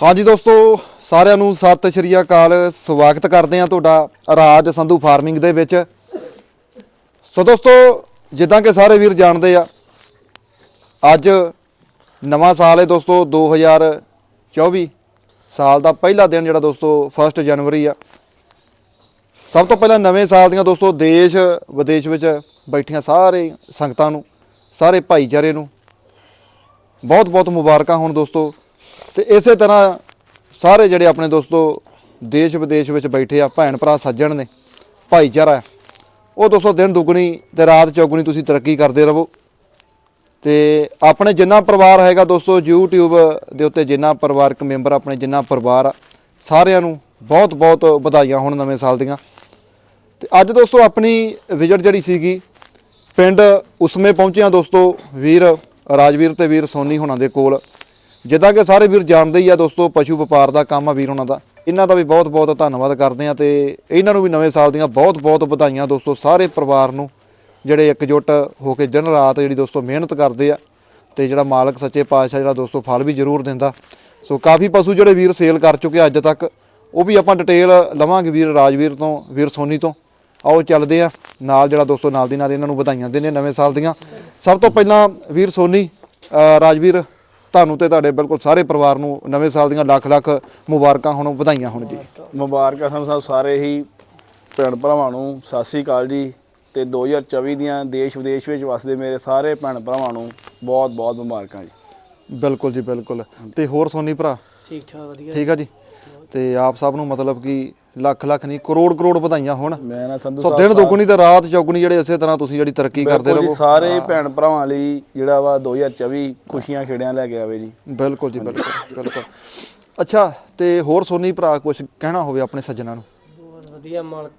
ਹਾਂਜੀ ਦੋਸਤੋ, ਸਾਰਿਆਂ ਨੂੰ ਸਤਿ ਸ਼੍ਰੀ ਅਕਾਲ। ਸਵਾਗਤ ਕਰਦੇ ਹਾਂ ਤੁਹਾਡਾ ਰਾਜ ਸੰਧੂ ਫਾਰਮਿੰਗ ਦੇ ਵਿੱਚ। ਸੋ ਦੋਸਤੋ, ਜਿੱਦਾਂ ਕਿ ਸਾਰੇ ਵੀਰ ਜਾਣਦੇ ਆ, ਅੱਜ ਨਵਾਂ ਸਾਲ ਹੈ ਦੋਸਤੋ 2024 ਸਾਲ ਦਾ ਪਹਿਲਾ ਦਿਨ ਜਿਹੜਾ ਦੋਸਤੋ 1 ਜਨਵਰੀ ਆ। ਸਭ ਤੋਂ ਪਹਿਲਾਂ ਨਵੇਂ ਸਾਲ ਦੀਆਂ ਦੋਸਤੋ, ਦੇਸ਼ ਵਿਦੇਸ਼ ਵਿੱਚ ਬੈਠੀਆਂ ਸਾਰੇ ਸੰਗਤਾਂ ਨੂੰ, ਸਾਰੇ ਭਾਈਚਾਰੇ ਨੂੰ। ਬਹੁਤ ਬਹੁਤ ਮੁਬਾਰਕਾਂ ਹੋਣ ਦੋਸਤੋ। ਤੇ ਇਸੇ ਤਰ੍ਹਾਂ ਸਾਰੇ ਜਿਹੜੇ ਆਪਣੇ ਦੋਸਤੋ ਦੇਸ਼ ਵਿਦੇਸ਼ ਵਿੱਚ ਬੈਠੇ ਆ, ਭੈਣ ਭਰਾ ਸੱਜਣ ਨੇ, ਭਾਈਚਾਰਾ ਉਹ ਦੋਸਤੋ ਦਿਨ ਦੁਗਣੀ ਤੇ ਰਾਤ ਚੌਗਣੀ ਤੁਸੀਂ ਤਰੱਕੀ ਕਰਦੇ ਰਹੋ। ਤੇ ਆਪਣੇ ਜਿੰਨਾ ਪਰਿਵਾਰ ਹੈਗਾ ਦੋਸਤੋ, YouTube ਦੇ ਉੱਤੇ ਜਿੰਨਾ ਪਰਿਵਾਰਕ ਮੈਂਬਰ, ਆਪਣੇ ਜਿੰਨਾ ਪਰਿਵਾਰ ਆ, ਸਾਰਿਆਂ ਨੂੰ ਬਹੁਤ ਬਹੁਤ ਵਧਾਈਆਂ ਹੋਣ ਨਵੇਂ ਸਾਲ ਦੀਆਂ। ਤੇ ਅੱਜ ਦੋਸਤੋ ਆਪਣੀ ਵਿਜ਼ਿਟ ਜਿਹੜੀ ਸੀਗੀ, ਪਿੰਡ ਉਸਮੇ ਪਹੁੰਚਿਆ ਦੋਸਤੋ, ਵੀਰ ਰਾਜਵੀਰ ਤੇ ਵੀਰ ਸੋਨੀ ਹੋਣਾ ਦੇ ਕੋਲ। ਜਿੱਦਾਂ ਕਿ ਸਾਰੇ ਵੀਰ ਜਾਣਦੇ ਹੀ ਆ ਦੋਸਤੋ, ਪਸ਼ੂ ਵਪਾਰ ਦਾ ਕੰਮ ਆ ਵੀਰ ਉਹਨਾਂ ਦਾ। ਇਹਨਾਂ ਦਾ ਵੀ ਬਹੁਤ ਬਹੁਤ ਧੰਨਵਾਦ ਕਰਦੇ ਆ ਤੇ ਇਹਨਾਂ ਨੂੰ ਵੀ ਨਵੇਂ ਸਾਲ ਦੀਆਂ ਬਹੁਤ ਬਹੁਤ ਵਧਾਈਆਂ ਦੋਸਤੋ, ਸਾਰੇ ਪਰਿਵਾਰ ਨੂੰ, ਜਿਹੜੇ ਇਕਜੁੱਟ ਹੋ ਕੇ ਦਿਨ ਰਾਤ ਜਿਹੜੀ ਦੋਸਤੋ ਮਿਹਨਤ ਕਰਦੇ ਆ ਤੇ ਜਿਹੜਾ ਮਾਲਕ ਸੱਚੇ ਪਾਤਸ਼ਾਹ ਜਿਹੜਾ ਦੋਸਤੋ ਫਲ ਵੀ ਜ਼ਰੂਰ ਦਿੰਦਾ। ਸੋ ਕਾਫੀ ਪਸ਼ੂ ਜਿਹੜੇ ਵੀਰ ਸੇਲ ਕਰ ਚੁੱਕੇ ਆ ਅੱਜ ਤੱਕ, ਉਹ ਵੀ ਆਪਾਂ ਡਿਟੇਲ ਲਵਾਂਗੇ ਵੀਰ ਰਾਜਵੀਰ ਤੋਂ, ਵੀਰ ਸੋਨੀ ਤੋਂ। ਆਓ ਚੱਲਦੇ ਆ, ਨਾਲ ਜਿਹੜਾ ਦੋਸਤੋ, ਨਾਲ ਦੀ ਨਾਲ ਇਹਨਾਂ ਨੂੰ ਵਧਾਈਆਂ ਦਿੰਦੇ ਨਵੇਂ ਸਾਲ ਦੀਆਂ। ਸਭ ਤੋਂ ਪਹਿਲਾਂ ਵੀਰ ਸੋਨੀ ਰਾਜਵੀਰ ਤੁਹਾਨੂੰ ਤੇ ਤੁਹਾਡੇ ਬਿਲਕੁਲ ਸਾਰੇ ਪਰਿਵਾਰ ਨੂੰ ਨਵੇਂ ਸਾਲ ਦੀਆਂ ਲੱਖ ਲੱਖ ਮੁਬਾਰਕਾਂ ਹੋਣ ਵਧਾਈਆਂ ਹੋਣ ਜੀ। ਮੁਬਾਰਕਾਂ ਸਾਨੂੰ ਸਭ ਸਾਰੇ ਹੀ ਭੈਣ ਭਰਾਵਾਂ ਨੂੰ ਸਤਿ ਸ੍ਰੀ ਅਕਾਲ ਜੀ। ਤੇ 2024 ਦੀਆਂ ਦੇਸ਼ ਵਿਦੇਸ਼ ਵਿੱਚ ਵਸਦੇ ਮੇਰੇ ਸਾਰੇ ਭੈਣ ਭਰਾਵਾਂ ਨੂੰ ਬਹੁਤ ਬਹੁਤ ਮੁਬਾਰਕਾਂ ਜੀ। ਬਿਲਕੁਲ ਜੀ ਬਿਲਕੁਲ। ਤੇ ਹੋਰ ਸੋਨੀ ਭਰਾ? ਠੀਕ ਠਾਕ ਵਧੀਆ। ਠੀਕ ਆ ਜੀ। ਤੇ ਆਪ ਸਭ ਨੂੰ ਮਤਲਬ ਕਿ ਲੱਖ ਲੱਖ ਨਹੀਂ ਕਰੋੜ ਕਰੋੜ ਵਧਾਈਆਂ ਹੋਣ। ਮੈਂ ਨਾ ਸੰਧੂ ਸੋ ਸਾਹਿਬ ਦਿਨ ਦੁਗਣੀ ਤੇ ਰਾਤ ਚੌਗੁਣੀ ਜਿਹੜੇ ਇਸੇ ਤਰ੍ਹਾਂ ਤੁਸੀਂ ਜਿਹੜੀ ਤਰੱਕੀ ਕਰਦੇ ਰਹੋ। ਸਾਰੇ ਭੈਣ ਭਰਾਵਾਂ ਲਈ ਜਿਹੜਾ ਵਾ 2024 ਖੁਸ਼ੀਆਂ ਖੇੜਿਆਂ ਲੈ ਕੇ ਆਵੇ ਜੀ। ਬਿਲਕੁਲ ਜੀ ਬਿਲਕੁਲ ਬਿਲਕੁਲ। ਅੱਛਾ ਤੇ ਹੋਰ ਸੋਨੀ ਭਰਾ ਕੁਝ ਕਹਿਣਾ ਹੋਵੇ ਆਪਣੇ ਸੱਜਣਾ ਨੂੰ? ਬਹੁਤ ਵਧੀਆ ਮਾਲਕ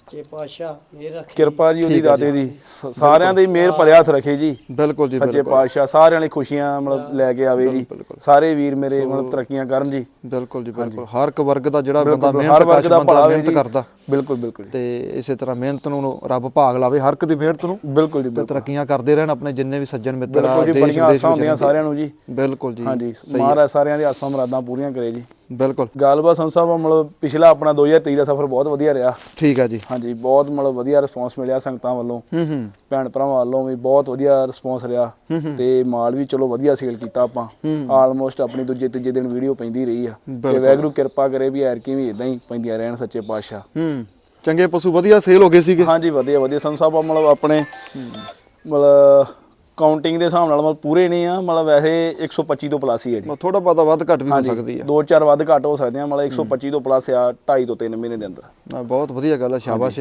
ਸੱਚੇ ਪਾਤਸ਼ਾਹ ਮੇਰ ਰੱਖੇ ਕਿਰਪਾ ਜੀ ਉਹਦੀ ਦਾਤੇ ਦੀ। ਸ- ਸਾਰਿਆਂ ਦੀ ਮਿਹਰ ਭਰਿਆ ਹੱਥ ਰੱਖੇ ਜੀ। ਬਿਲਕੁਲ ਜੀ ਸੱਚੇ ਬਿਲਕੁਲ। ਪਾਤਸ਼ਾਹ ਸਾਰਿਆਂ ਲਈ ਖੁਸ਼ੀਆਂ ਮਤਲਬ ਲੈ ਕੇ ਆਵੇ ਜੀ। ਸਾਰੇ ਵੀਰ ਮੇਰੇ ਮਤਲਬ ਤਰੱਕੀਆਂ ਕਰਨ ਜੀ। ਬਿਲਕੁਲ ਜੀ ਬਿਲਕੁਲ। ਹਰ ਇੱਕ ਵਰਗ ਦਾ ਜਿਹੜਾ ਬੰਦਾ ਬਿਲਕੁਲ, ਮਿਹਨਤ ਵਰਗ ਦਾ ਭਲਾ ਹੋਵੇ ਮਿਹਨਤ ਜੀ। ਕਰਦਾ। ਬਿਲਕੁਲ ਬਿਲਕੁਲ ਜੀ। ਤੇ ਇਸੇ ਤਰ੍ਹਾਂ ਮਿਹਨਤ ਨੂੰ ਰੱਬ ਭਾਗ ਲਾਵੇ ਹਰ ਇੱਕ ਦੀ ਮਿਹਨਤ ਨੂੰ। ਬਿਲਕੁਲ ਜੀ ਤੇ ਬਿਲਕੁਲ। ਤਰੱਕੀਆਂ ਕਰਦੇ ਰਹਿਣ ਆਪਣੇ ਜਿੰਨੇ ਵੀ ਸੱਜਣ ਮਿੱਤਰ ਆ ਬਿਲਕੁਲ ਜੀ ਦੇਸ਼ ਬੜੀਆਂ ਵਿਦੇਸ਼ ਆਸਾਂ ਵਿੱਚ ਹੁੰਦੀਆਂ ਰਹਿੰਦੇ। ਸਾਰਿਆਂ ਨੂੰ ਜੀ। ਬਿਲਕੁਲ ਜੀ। ਹਾਂਜੀ ਮਹਾਰਾਜ ਸਾਰਿਆਂ ਦੀ ਆਸਾਂ ਮੁਰਾਦਾਂ ਪੂਰੀਆਂ ਕਰੇ ਜੀ। ਬਿਲਕੁਲ। ਗੱਲਬਾਤ ਸਾਹਿਬ ਮਤਲਬ ਪਿਛਲਾ ਆਪਣਾ 2023 ਦਾ ਸਫ਼ਰ ਬਹੁਤ ਵਧੀਆ ਰਿਹਾ। ਠੀਕ ਆ ਜੀ। ਹਾਂਜੀ ਬਹੁਤ ਮਤਲਬ ਵਧੀਆ ਰਿਸਪੌਂਸ ਮਿਲਿਆ ਸੰਗਤਾਂ ਵੱਲੋਂ। ਹੂੰ ਹੂੰ। ਭੈਣ ਭਰਾਵਾਂ ਵੱਲੋਂ ਵੀ ਬਹੁਤ ਵਧੀਆ ਰਿਸਪੌਂਸ ਰਿਹਾ। ਤੇ ਮਾਲ ਵੀ ਚਲੋ ਵਧੀਆ ਸੇਲ ਕੀਤਾ ਆਪਾਂ। ਆਲਮੋਸਟ ਆਪਣੀ ਦੂਜੇ ਤੀਜੇ ਦਿਨ ਵੀਡੀਓ ਪੈਂਦੀ ਰਹੀ ਆ। ਤੇ ਵੈਗਰੂ ਕਿਰਪਾ ਕਰੇ ਵੀ ਐਰਕੀ ਵੀ ਇਦਾਂ ਹੀ ਪੈਂਦੀਆਂ ਰਹਿਣ ਸੱਚੇ ਪਾਤਸ਼ਾਹ। ਹੂੰ। ਚੰਗੇ ਪਸ਼ੂ ਵਧੀਆ ਸੇਲ ਹੋ ਗਏ ਸੀਗੇ। ਹਾਂਜੀ ਵਧੀਆ ਵਧੀਆ। ਸਾਹਿਬ ਮਤਲਬ ਆਪਣੇ ਮਤਲਬ ਕਾਊਂਟਿੰਗ ਦੇ ਹਿਸਾਬ ਨਾਲ ਮਤਲਬ ਪੂਰੇ ਨਹੀਂ ਆ ਮਤਲਬ ਵੈਸੇ 125 ਤੋਂ ਪਲੱਸ ਹੀ ਹੈ ਜੀ। ਥੋੜਾ ਬਹੁਤਾ ਵੱਧ ਘੱਟ ਵੀ ਹੋ ਸਕਦੀ ਆ। ਦੋ ਚਾਰ ਵੱਧ ਘੱਟ ਹੋ ਸਕਦੇ ਆ ਮਤਲਬ 125 ਤੋਂ ਪਲੱਸ ਆ 2.5 ਤੋਂ 3 ਮਹੀਨੇ ਦੇ ਅੰਦਰ। ਬਹੁਤ ਵਧੀਆ ਗੱਲ ਆ ਸ਼ਾਬਾਸ਼।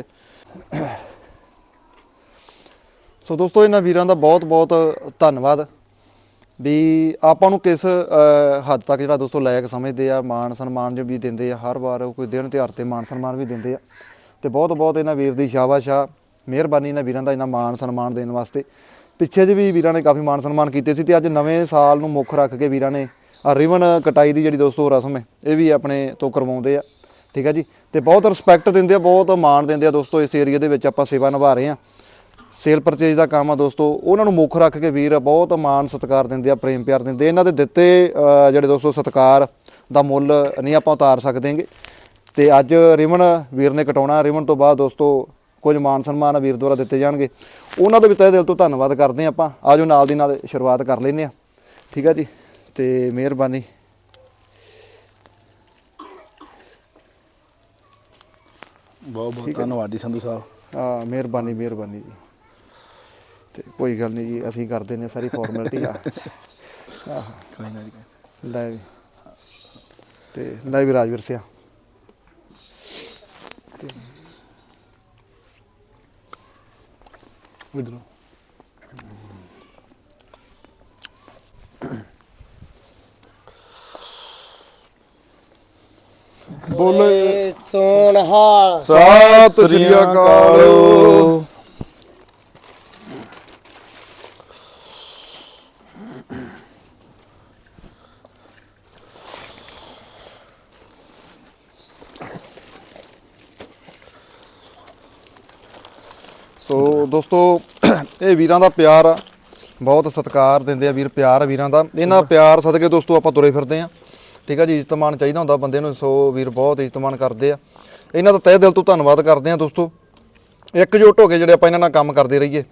ਸੋ ਦੋਸਤੋ ਇਹਨਾਂ ਵੀਰਾਂ ਦਾ ਬਹੁਤ ਬਹੁਤ ਧੰਨਵਾਦ ਵੀ ਆਪਾਂ ਨੂੰ ਕਿਸ ਹੱਦ ਤੱਕ ਜਿਹੜਾ ਦੋਸਤੋ ਲਾਇਕ ਸਮਝਦੇ ਆ ਮਾਣ ਸਨਮਾਨ ਜੋ ਵੀ ਦਿੰਦੇ ਆ ਹਰ ਵਾਰ ਕੋਈ ਦਿਨ ਤਿਉਹਾਰ ਤੇ ਮਾਣ ਸਨਮਾਨ ਵੀ ਦਿੰਦੇ ਆ। ਤੇ ਬਹੁਤ ਬਹੁਤ ਇਹਨਾਂ ਵੀਰ ਦੀ ਸ਼ਾਬਾਸ਼ ਆ ਮਿਹਰਬਾਨੀ ਇਹਨਾਂ ਵੀਰਾਂ ਦਾ ਇਹਨਾਂ ਮਾਣ ਸਨਮਾਨ ਦੇਣ ਵਾਸਤੇ। ਪਿੱਛੇ ਜੇ ਵੀ ਵੀਰਾਂ ਨੇ ਕਾਫੀ ਮਾਣ ਸਨਮਾਨ ਕੀਤੇ ਸੀ ਤੇ ਅੱਜ ਨਵੇਂ ਸਾਲ ਨੂੰ ਮੁੱਖ ਰੱਖ ਕੇ ਵੀਰਾਂ ਨੇ ਰਿਵਨ ਕਟਾਈ ਦੀ ਜਿਹੜੀ ਦੋਸਤੋ ਰਸਮ ਹੈ, ਇਹ ਵੀ ਆਪਣੇ ਤੋਂ ਕਰਵਾਉਂਦੇ ਆ। ਠੀਕ ਹੈ ਜੀ? ਤੇ ਬਹੁਤ ਰਿਸਪੈਕਟ ਦਿੰਦੇ ਆ, ਬਹੁਤ ਮਾਣ ਦਿੰਦੇ ਆ ਦੋਸਤੋ ਇਸ ਏਰੀਆ ਦੇ ਵਿੱਚ ਆਪਾਂ ਸੇਵਾ ਨਿਭਾ ਰਹੇ ਆ। ਸੇਲ ਪਰਚੇਜ ਦਾ ਕੰਮ ਆ ਦੋਸਤੋ, ਉਹਨਾਂ ਨੂੰ ਮੁੱਖ ਰੱਖ ਕੇ ਵੀਰ ਬਹੁਤ ਮਾਣ ਸਤਿਕਾਰ ਦਿੰਦੇ ਆ, ਪ੍ਰੇਮ ਪਿਆਰ ਦਿੰਦੇ ਇਹਨਾਂ ਦੇ ਦਿੱਤੇ ਜਿਹੜੇ ਦੋਸਤੋ ਸਤਿਕਾਰ ਦਾ ਮੁੱਲ ਨਹੀਂ ਆਪਾਂ ਉਤਾਰ ਸਕਦੇਗੇ ਤੇ ਅੱਜ ਰਿਮਨ ਵੀਰ ਨੇ ਕਟਾਉਣਾ ਰਿਮਨ ਤੋਂ ਬਾਅਦ ਦੋਸਤੋ ਕੁਝ ਮਾਨ ਸਨਮਾਨ ਵੀਰ ਦੁਆਰਾ ਦਿੱਤੇ ਜਾਣਗੇ। ਉਹਨਾਂ ਦਾ ਵੀ ਤਹਿ ਦਿਲ ਤੋਂ ਧੰਨਵਾਦ ਕਰਦੇ ਆਪਾਂ। ਆਜੋ ਨਾਲ ਦੀ ਨਾਲ ਸ਼ੁਰੂਆਤ ਕਰ ਲੈਂਦੇ ਆ ਠੀਕ ਆ ਜੀ? ਤੇ ਮਿਹਰਬਾਨੀ। ਬਹੁਤ ਬਹੁਤ ਧੰਨਵਾਦ ਜੀ ਸੰਧੂ ਸਾਹਿਬ। ਆ ਮਿਹਰਬਾਨੀ ਮਿਹਰਬਾਨੀ ਜੀ। ਤੇ ਕੋਈ ਗੱਲ ਨਹੀਂ ਜੀ ਅਸੀਂ ਕਰਦੇ ਨੇ ਸਾਰੀ ਫਾਰਮੈਲਿਟੀ ਆ। ਕੋਈ ਨਾ ਜੀ। ਲੈ ਵੀ। ਤੇ ਲੈ ਵੀ ਰਾਜਵੀਰ ਸਿਆ ਇਧਰੋਂ ਬੋਲੇ। ਸੋਨਹਾਲ ਸਤਿ ਸ੍ਰੀ ਅਕਾਲ ਸੋ ਦੋਸਤੋ ਇਹ ਵੀਰਾਂ ਦਾ ਪਿਆਰ ਆ। ਬਹੁਤ ਸਤਿਕਾਰ ਦਿੰਦੇ ਆ ਵੀਰ, ਪਿਆਰ ਆ ਵੀਰਾਂ ਦਾ। ਇਹਨਾਂ ਪਿਆਰ ਸਦਕੇ ਦੋਸਤੋ ਆਪਾਂ ਤੁਰੇ ਫਿਰਦੇ ਆ। ਠੀਕ ਆ ਜੀ, ਇਜ਼ਤਮਾਨ ਚਾਹੀਦਾ ਹੁੰਦਾ ਬੰਦੇ ਨੂੰ, ਸੋ ਵੀਰ ਬਹੁਤ ਇਜ਼ਤਮਾਨ ਕਰਦੇ ਆ। ਇਹਨਾਂ ਦਾ ਤਹਿ ਦਿਲ ਤੋਂ ਧੰਨਵਾਦ ਕਰਦੇ ਆ ਦੋਸਤੋ। ਇਕਜੁੱਟ ਹੋ ਕੇ ਜਿਹੜੇ ਆਪਾਂ ਇਹਨਾਂ ਨਾਲ ਕੰਮ ਕਰਦੇ ਰਹੀਏ।